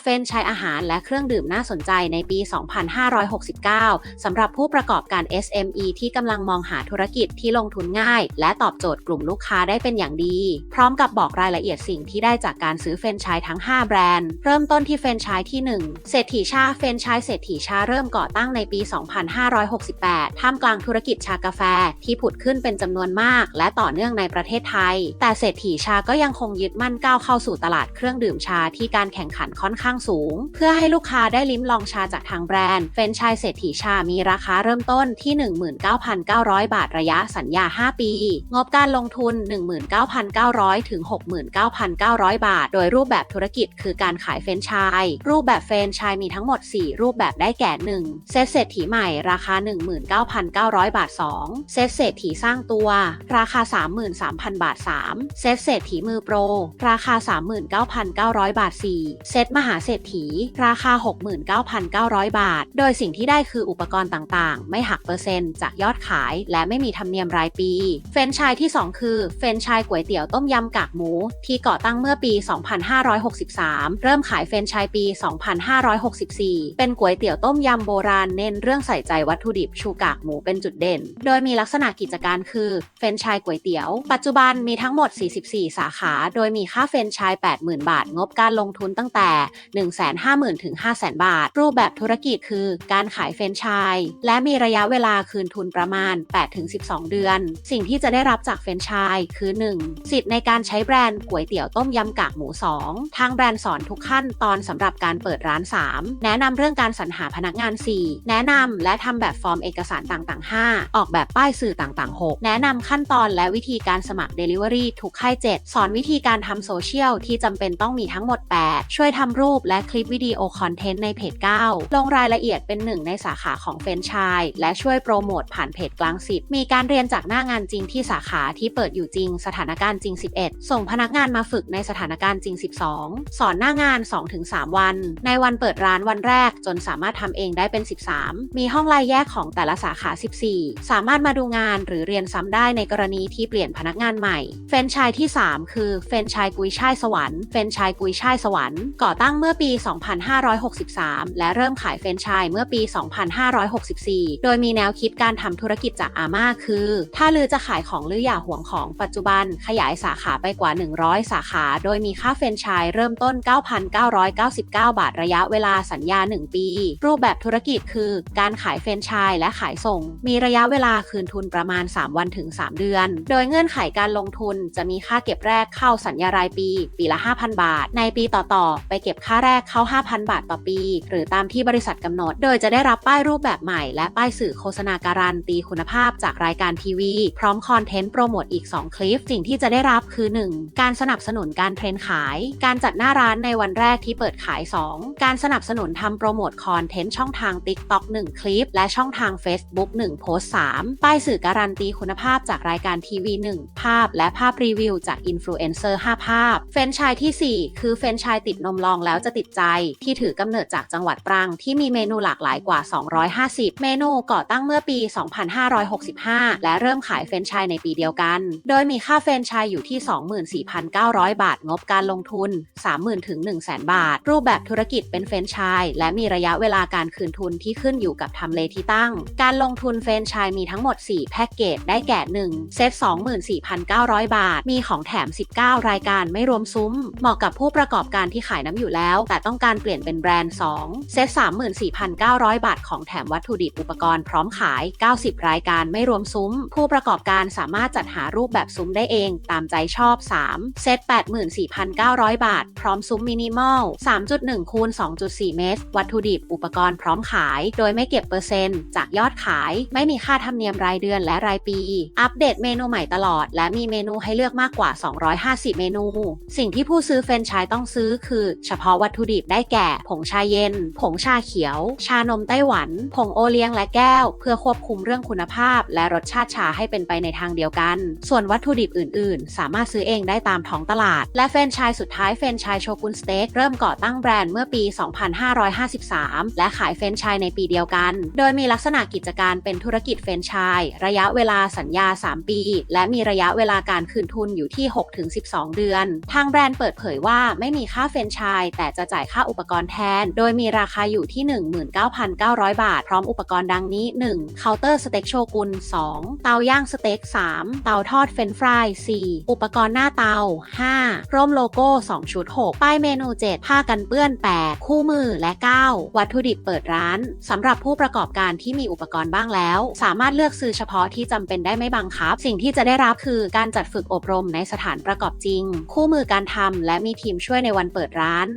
เฟรนไชส์อาหารและเครื่องดื่มน่าสนใจในปี 2569 สำหรับผู้ประกอบการ SME ที่กำลังมองหาธุรกิจที่ลงทุนง่าย และตอบโจทย์กลุ่มลูกค้าได้เป็นอย่างดี พร้อมกับบอกรายละเอียดสิ่งที่ได้จากการซื้อเฟรนชส์ทั้ง 5 แบรนด์ เริ่มต้นที่เฟรนชส์ที่ 1 เศรษฐีชาเฟรนชส์เศรษฐีชาเริ่มก่อตั้งในปี 2568 ท่ามกลางธุรกิจชากาแฟ ที่ผุดขึ้นเป็นจำนวนมาก และต่อเนื่องในประเทศไทย แต่เศรษฐีชาก็ยังคงยึดมั่นก้าวเข้าสู่ตลาดเครื่องดื่มชาที่การแข่งขันค่อนข้างสูง เพื่อให้ลูกค้าได้ลิ้มลองชาจากทางแบรนด์ เฟรนชส์เศรษฐีชามีราคาเริ่มต้นที่ 19,900 บาทระยะสัญญา 5 ปี งบการลงทุน 19,900 ถึง 69,900 บาท โดยรูปแบบธุรกิจคือการขายเฟรนชส์รูปแบบเฟรนชส์มีทั้งหมด 4 รูปแบบได้แก่ 1. เซตเศรษฐีใหม่ราคา 19,900 บาท 2. เซตเศรษฐีสร้างตัว ราคา 33,000 บาท 3. เซตเศรษฐีมือโปร ราคา 39,900 บาท 4. เซตมหาหาเศรษฐี ราคา 69,900 บาท โดยสิ่งที่ได้คืออุปกรณ์ต่างๆ ไม่หักเปอร์เซ็นต์จากยอดขาย และไม่มีธรรมเนียมรายปี เฟรนชส์ที่ 2 คือ เฟรนชส์ก๋วยเตี๋ยวต้มยำกากหมู ที่ก่อตั้งเมื่อปี 2563 เริ่มขายเฟรนชส์ปี 2564 เป็นก๋วยเตี๋ยวต้มยำโบราณเน้นเรื่องใส่ใจวัตถุดิบชูกากหมูเป็นจุดเด่น โดยมีลักษณะกิจการคือเฟรนชส์ก๋วยเตี๋ยว ปัจจุบันมีทั้งหมด 44 สาขา โดยมีค่าเฟรนชส์80,000 บาท งบการลงทุนตั้งแต่150,000 ถึง 500,000 บาท รูปแบบธุรกิจคือการขายเฟรนไชส์และมีระยะเวลาคืนทุนประมาณ 8-12 เดือน สิ่งที่จะได้รับจากเฟรนไชส์คือ 1. สิทธิ์ในการใช้แบรนด์ก๋วยเตี๋ยวต้มยำกากหมู 2. ทางแบรนด์สอนทุกขั้นตอนสำหรับการเปิดร้าน 3. แนะนำเรื่องการสรรหาพนักงาน 4. แนะนำและทำแบบฟอร์มเอกสารต่างๆ 5 ออกแบบป้ายสื่อต่างๆ 6 แนะนำขั้นตอนและวิธีการสมัคร Delivery ทุกค่าย 7 สอนวิธีการทำโซเชียลที่จำเป็นต้องมีทั้งหมด 8 ช่วยทำรููปและคลิปวิดีโอคอนเทนต์ในเพจ 9 ลงรายละเอียดเป็นหนึ่งในสาขาของเฟรนชส์และช่วยโปรโมทผ่านเพจกลางสิทธิ์มีการเรียนจากหน้างานจริงที่สาขาที่เปิดอยู่จริง สถานการณ์จริง 11 ส่งพนักงานมาฝึกในสถานการณ์จริง 12 สอนหน้างาน 2-3 วัน ในวันเปิดร้านวันแรกจนสามารถทำเองได้เป็น 13 มีห้องรายแยกของแต่ละสาขา 14 สามารถมาดูงานหรือเรียนซ้ำได้ในกรณีที่เปลี่ยนพนักงานใหม่ เฟรนชส์ที่ 3 คือเฟรนชส์กุยช่ายสวรรค์ เฟรนชส์กุยช่ายสวรรค์ก่อตั้งเมื่อปี 2563 และเริ่มขายเฟรนไชส์เมื่อปี 2564 โดยมีแนวคิดการทำธุรกิจจากอาม่าคือ ถ้าลือจะขายของหรืออย่าห่วงของปัจจุบันขยายสาขาไปกว่า 100 สาขา โดยมีค่าเฟรนไชส์เริ่มต้น 9,999 บาทระยะเวลาสัญญา 1 ปี รูปแบบธุรกิจคือ การขายเฟรนไชส์และขายส่ง มีระยะเวลาคืนทุนประมาณ 3 วันถึง 3 เดือน โดยเงื่อนไขการลงทุนจะมีค่าเก็บแรกเข้าสัญญารายปี ปีละ 5,000 บาท ในปีต่อๆไปเก็บค่าแรกเข้า 5,000 บาทต่อปี หรือตามที่บริษัทกำหนด โดยจะได้รับป้ายรูปแบบใหม่ และป้ายสื่อโฆษณาการันตีคุณภาพจากรายการทีวี พร้อมคอนเทนต์โปรโมทอีก 2 คลิป สิ่งที่จะได้รับคือ 1. การสนับสนุนการเทรนขาย การจัดหน้าร้านในวันแรกที่เปิดขาย 2. การสนับสนุนทำโปรโมทคอนเทนต์ช่องทาง TikTok 1 คลิป และช่องทาง Facebook 1 โพสต์ 3. ป้ายสื่อการันตีคุณภาพจากรายการทีวี 1 ภาพ และภาพรีวิวจากอินฟลูเอนเซอร์5ภาพ เฟรนชส์ที่ 4 คือเฟรนชส์ติดนมลองแล้วจะติดใจที่ถือกำเนิดจากจังหวัดตรัง ที่มีเมนูหลากหลายกว่า 250 เมนูก่อตั้งเมื่อปี 2565 และเริ่มขายเฟรนไชส์ในปีเดียวกัน โดยมีค่าเฟรนไชส์อยู่ที่ 24,900 บาท งบการลงทุน 30,000ถึง100,000 บาท รูปแบบธุรกิจเป็นเฟรนไชส์และมีระยะเวลาการคืนทุนที่ขึ้นอยู่กับทำเลที่ตั้ง การลงทุนเฟรนไชส์มีทั้งหมด 4 แพ็กเกจได้แก่ 1 เซต 24,900 บาท มีของแถม 19 รายการไม่รวมซุ้ม เหมาะกับผู้ประกอบการที่ขายน้ำอยู่แล้วแต่ต้องการเปลี่ยนเป็นแบรนด์ 2 เซต34,900 บาทของแถมวัตถุดิบอุปกรณ์พร้อมขาย 90 รายการไม่รวมซุ้ม ผู้ประกอบการสามารถจัดหารูปแบบซุ้มได้เอง ตามใจชอบ 3 เซต84,900 บาท พร้อมซุ้มมินิมอล 3.1คูณ2.4 เมตร วัตถุดิบอุปกรณ์พร้อมขาย โดยไม่เก็บเปอร์เซ็นต์ จากยอดขาย ไม่มีค่าธรรมเนียมรายเดือนและรายปี อัปเดตเมนูใหม่ตลอด และมีเมนูให้เลือกมากกว่า 250 เมนู สิ่งที่ผู้ซื้อเฟรนไชส์ต้องซื้อคือ เฉพาะวัตถุดิบได้แก่ ผงชาเย็น ผงชาเขียว ชานมไต้หวัน ผงโอเลี้ยงและแก้ว เพื่อควบคุมเรื่องคุณภาพ และรสชาติชาให้เป็นไปในทางเดียวกัน ส่วนวัตถุดิบอื่น ๆ สามารถซื้อเองได้ตามท้องตลาด และเฟรนไชส์สุดท้ายเฟรนไชส์โชกุนสเต็กเริ่มก่อตั้งแบรนด์เมื่อปี 2553 และขายเฟรนไชส์ในปีเดียวกัน โดยมีลักษณะกิจการเป็นธุรกิจเฟรนไชส์ระยะเวลาสัญญา 3 ปี และมีระยะเวลาการคืนทุนอยู่ที่ 6-12 เดือน ทางแบรนด์เปิดเผยว่าไม่มีค่าเฟรนไชส์แต่จะจ่ายค่าอุปกรณ์แทน โดยมีราคาอยู่ที่ 19,900 บาท พร้อมอุปกรณ์ดังนี้ 1. เคาน์เตอร์สเต็กโชกุน 2. เตาย่างสเต็ก 3. เตาทอดเฟรนฟราย 4. อุปกรณ์หน้าเตา 5. ร่มโลโก้ 2 ชุด 6 ป้ายเมนู 7 ผ้ากันเปื้อน 8 คู่มือและ 9 วัตถุดิบเปิดร้านสำหรับผู้ประกอบการที่มีอุปกรณ์บ้างแล้ว สามารถเลือกซื้อเฉพาะที่จำเป็นได้ไม่บังคับ สิ่งที่จะได้รับคือการจัดฝึกอบรมในสถานประกอบจริง คู่มือการทำและมีทีมช่วยในวันเปิดร้าน